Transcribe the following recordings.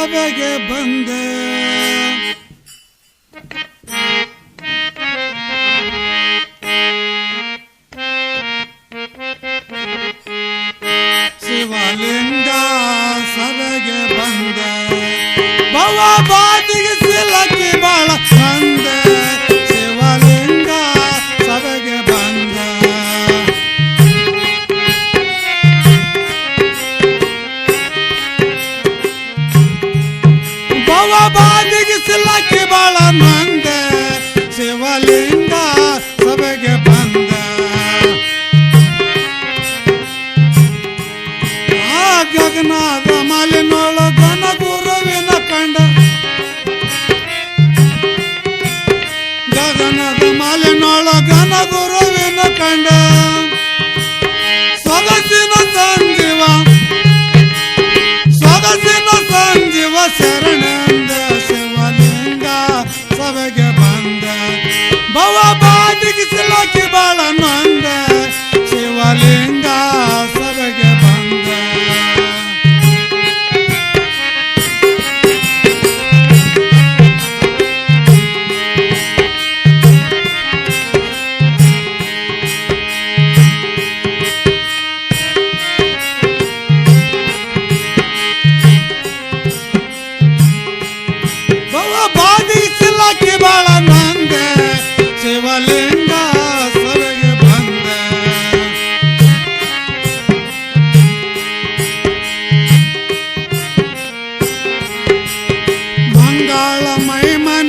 ಸಭೆಗೆ ಬಂದೆ ಗಗನದ ಮಾಲಿನೊಳಗನ ಗುರುವಿನ ಕಂಡ ಗಗನದ ಮಾಲಿನೊಳಗನ ಗುರುವಿನ ಕಂಡ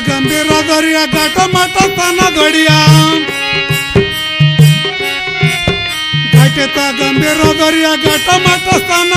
દરિયા ગંભીરો દરિયા ઘાટો માટો તાના ઘડિયા ઘાટે તા ગંભીરો દરિયા ઘાટો માટો તાના